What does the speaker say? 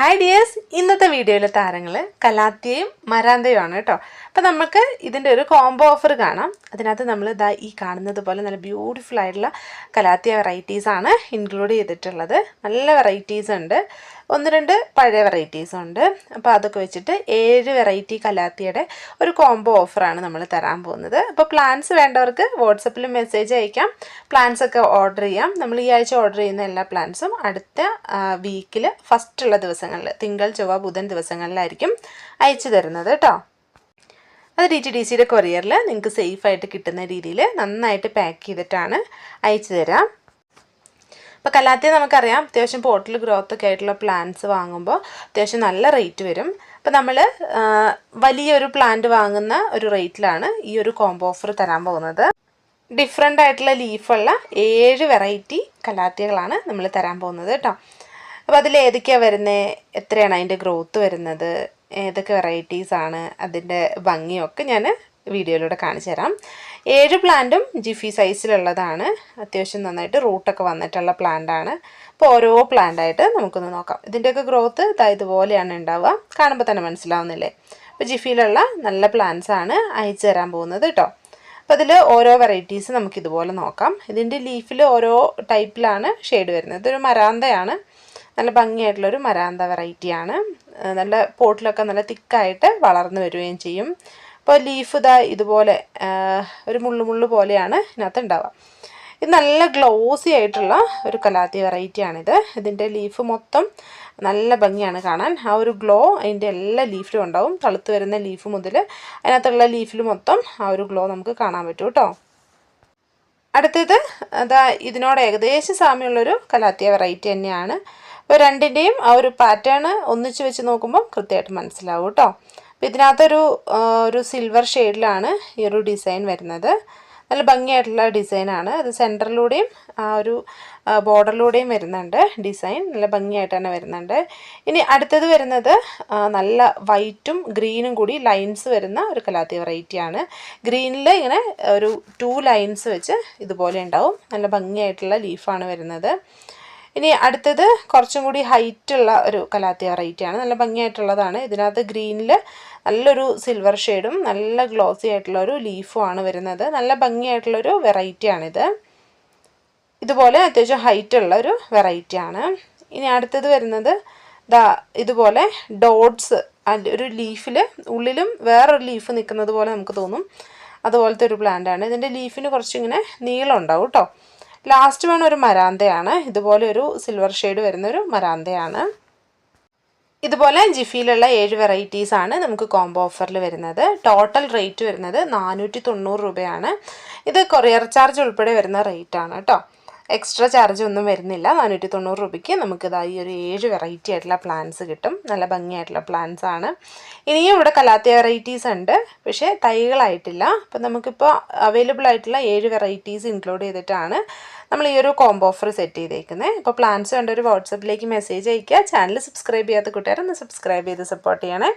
Hi dears ഇന്നത്തെ വീഡിയോയിലെ താരങ്ങൾ കലാത്തിയയും മരാന്തയുമാണ് കേട്ടോ. അപ്പോൾ നമുക്ക് ഇതിന്റെ ഒരു കോംബോ ഓഫർ കാണാം. അതിനകത്ത് നമ്മൾ ഇതാ ഈ കാണുന്നത് പോലെ നല്ല ബ്യൂട്ടിഫുൾ ആയിട്ടുള്ള കലാത്തിയ വെറൈറ്റീസാണ് ഇൻക്ലൂഡ് ചെയ്തിട്ടുള്ളത്. നല്ല വെറൈറ്റീസ് ഉണ്ട്. ഒന്ന് രണ്ട് പഴയ വെറൈറ്റീസ് ഉണ്ട്. അപ്പോൾ അതൊക്കെ വെച്ചിട്ട് ഏഴ് വെറൈറ്റി കലാത്തിയുടെ ഒരു കോംബോ ഓഫറാണ് നമ്മൾ തരാൻ പോകുന്നത്. അപ്പോൾ പ്ലാൻസ് വേണ്ടവർക്ക് വാട്സപ്പിൽ മെസ്സേജ് അയക്കാം. പ്ലാൻസ് ഒക്കെ ഓർഡർ ചെയ്യാം. നമ്മൾ ഈ ആഴ്ച ഓർഡർ ചെയ്യുന്ന എല്ലാ പ്ലാൻസും അടുത്ത വീക്കിൽ ഫസ്റ്റുള്ള ദിവസങ്ങളിൽ തിങ്കൾ ചൊവ്വ ബുധൻ ദിവസങ്ങളിലായിരിക്കും അയച്ചു തരുന്നത് കേട്ടോ അത് ഡി ടി ഡി സിയുടെ കൊറിയറിൽ നിങ്ങൾക്ക് സേഫായിട്ട് കിട്ടുന്ന രീതിയിൽ നന്നായിട്ട് പാക്ക് ചെയ്തിട്ടാണ് അയച്ചു തരാം. ഇപ്പോൾ കലാത്തിയ നമുക്കറിയാം അത്യാവശ്യം പോട്ടിൽ ഗ്രോത്ത് ഒക്കെ ആയിട്ടുള്ള പ്ലാന്റ്സ് വാങ്ങുമ്പോൾ അത്യാവശ്യം നല്ല റേറ്റ് വരും. അപ്പോൾ നമ്മൾ വലിയൊരു പ്ലാന്റ് വാങ്ങുന്ന ഒരു റേറ്റിലാണ് ഈ ഒരു കോംബോ ഓഫർ തരാൻ പോകുന്നത്. ഡിഫറെന്റ് ആയിട്ടുള്ള ലീഫുള്ള ഏഴ് വെറൈറ്റി കലാത്തികളാണ് നമ്മൾ തരാൻ പോകുന്നത് കേട്ടോ അപ്പോൾ അതിൽ ഏതൊക്കെയാണ് വരുന്നത് എത്രയാണ് അതിന്റെ ഗ്രോത്ത് വരുന്നത്? ഏതൊക്കെ വെറൈറ്റീസ് ആണ് അതിന്റെ ഭംഗിയൊക്കെ ഞാൻ വീഡിയോയിലൂടെ കാണിച്ചു തരാം. ഏഴ് പ്ലാന്റും ജിഫി സൈസിലുള്ളതാണ്. അത്യാവശ്യം നന്നായിട്ട് റൂട്ടൊക്കെ വന്നിട്ടുള്ള പ്ലാന്റാണ്. അപ്പോൾ ഓരോ പ്ലാന്റായിട്ട് നമുക്കൊന്ന് നോക്കാം. ഇതിന്റെയൊക്കെ ഗ്രോത്ത് ഇതാ ഇതുപോലെയാണ് ഉണ്ടാവുക. കാണുമ്പോൾ തന്നെ മനസ്സിലാവുന്നില്ലേ? അപ്പോൾ ജിഫിയിലുള്ള നല്ല പ്ലാന്റ്സ് ആണ് അയച്ചു തരാൻ പോകുന്നത് കേട്ടോ. അപ്പോൾ അതിൽ ഓരോ വെറൈറ്റീസ് നമുക്കിതുപോലെ നോക്കാം. ഇതിന്റെ ലീഫിൽ ഓരോ ടൈപ്പിലാണ് ഷെയ്ഡ് വരുന്നത്. ഇതൊരു മരാന്തയാണ്. നല്ല ഭംഗിയായിട്ടുള്ളൊരു മരാന്ത വെറൈറ്റിയാണ്. നല്ല പോട്ടിലൊക്കെ നല്ല തിക്കായിട്ട് വളർന്നു വരികയും ചെയ്യും. അപ്പോൾ ലീഫ് ഇതാ ഇതുപോലെ ഒരു മുള്ളു മുള്ളു പോലെയാണ് ഇതിനകത്ത് ഉണ്ടാവുക ഇത് നല്ല ഗ്ലോസി ആയിട്ടുള്ള ഒരു കലാത്തി വെറൈറ്റിയാണിത് ഇതിന്റെ ലീഫ് മൊത്തം നല്ല ഭംഗിയാണ് കാണാൻ. ആ ഒരു ഗ്ലോ അതിന്റെ എല്ലാ ലീഫിലും ഉണ്ടാവും. തളുത്ത് വരുന്ന ലീഫ് മുതൽ അതിനകത്തുള്ള ലീഫിൽ മൊത്തം ആ ഒരു ഗ്ലോ നമുക്ക് കാണാൻ പറ്റും കേട്ടോ. അടുത്തത് അതാ ഇതിനോട് ഏകദേശം സാമ്യമുള്ളൊരു കലാത്തിയ വെറൈറ്റി തന്നെയാണ്. അപ്പോൾ രണ്ടിന്റെയും ആ ഒരു പാറ്റേൺ ഒന്നിച്ച് വെച്ച് നോക്കുമ്പോൾ കൃത്യമായിട്ട് മനസ്സിലാവും കേട്ടോ. അപ്പോൾ ഇതിനകത്തൊരു ഒരു സിൽവർ ഷെയ്ഡിലാണ് ഈ ഒരു ഡിസൈൻ വരുന്നത്. നല്ല ഭംഗിയായിട്ടുള്ള ഡിസൈനാണ് അത് സെന്ററിലൂടെയും ആ ഒരു ബോർഡറിലൂടെയും വരുന്നുണ്ട് ഡിസൈൻ നല്ല ഭംഗിയായിട്ട് തന്നെ വരുന്നുണ്ട്. ഇനി അടുത്തത് വരുന്നത് നല്ല വൈറ്റും ഗ്രീനും കൂടി ലൈൻസ് വരുന്ന ഒരു കലാത്തി വെറൈറ്റിയാണ് ഗ്രീനിൽ ഇങ്ങനെ ഒരു ടു ലൈൻസ് വെച്ച് ഇതുപോലെ ഉണ്ടാവും. നല്ല ഭംഗിയായിട്ടുള്ള ലീഫാണ് വരുന്നത്. ഇനി അടുത്തത് കുറച്ചും കൂടി ഹൈറ്റുള്ള ഒരു കലാത്തി വെറൈറ്റിയാണ് നല്ല ഭംഗിയായിട്ടുള്ളതാണ്. ഇതിനകത്ത് ഗ്രീനിൽ നല്ലൊരു സിൽവർ ഷെയ്ഡും നല്ല ഗ്ലോസി ആയിട്ടുള്ള ഒരു ആണ് വരുന്നത്. നല്ല ഭംഗിയായിട്ടുള്ളൊരു വെറൈറ്റിയാണിത് ഇതുപോലെ അത്യാവശ്യം ഹൈറ്റ് ഉള്ള ഒരു വെറൈറ്റിയാണ് ഇനി അടുത്തത് വരുന്നത് ദാ ഇതുപോലെ ഡോട്ട്സ് ഒരു ലീഫിൽ ഉള്ളിലും വേറൊരു ലീഫ് നിൽക്കുന്നത് പോലെ നമുക്ക് തോന്നും. അതുപോലത്തെ ഒരു പ്ലാന്റാണ് ഇതിന്റെ ലീഫിന് കുറച്ചിങ്ങനെ നീളം ഉണ്ടാവും കേട്ടോ ലാസ്റ്റ് വൺ ഒരു മരാന്തയാണ്. ഇതുപോലെ ഒരു സിൽവർ ഷെയ്ഡ് വരുന്ന ഒരു മരാന്തയാണ്. ഇതുപോലെ ജിഫിയിലുള്ള ഏഴ് വെറൈറ്റീസ് ആണ് നമുക്ക് കോംബോ ഓഫറിൽ വരുന്നത്. ടോട്ടൽ റേറ്റ് വരുന്നത് നാനൂറ്റി തൊണ്ണൂറ് രൂപയാണ്. ഇത് കൊറിയർ ചാർജ് ഉൾപ്പെടെ വരുന്ന റേറ്റ് ആണ് കേട്ടോ എക്സ്ട്രാ ചാർജ് ഒന്നും വരുന്നില്ല. നാനൂറ്റി തൊണ്ണൂറ് രൂപയ്ക്ക് നമുക്കിതാ ഈ ഒരു ഏഴ് വെറൈറ്റി ആയിട്ടുള്ള പ്ലാന്റ്സ് കിട്ടും. നല്ല ഭംഗിയായിട്ടുള്ള പ്ലാന്റ്സ് ആണ്. ഇനിയും ഇവിടെ കലാത്തിയ വെറൈറ്റീസ് ഉണ്ട്. പക്ഷേ തൈകളായിട്ടില്ല. അപ്പം നമുക്കിപ്പോൾ അവൈലബിൾ ആയിട്ടുള്ള ഏഴ് വെറൈറ്റീസ് ഇൻക്ലൂഡ് ചെയ്തിട്ടാണ് നമ്മൾ ഈ ഒരു കോംബോ ഓഫർ സെറ്റ് ചെയ്തേക്കുന്നത് ഇപ്പോൾ പ്ലാൻസ് വേണ്ട ഒരു വാട്സപ്പിലേക്ക് മെസ്സേജ് അയയ്ക്കുക. ചാനൽ സബ്സ്ക്രൈബ് ചെയ്യാത്ത കൂട്ടുകാരൊന്ന് സബ്സ്ക്രൈബ് ചെയ്ത് സപ്പോർട്ട് ചെയ്യണേ.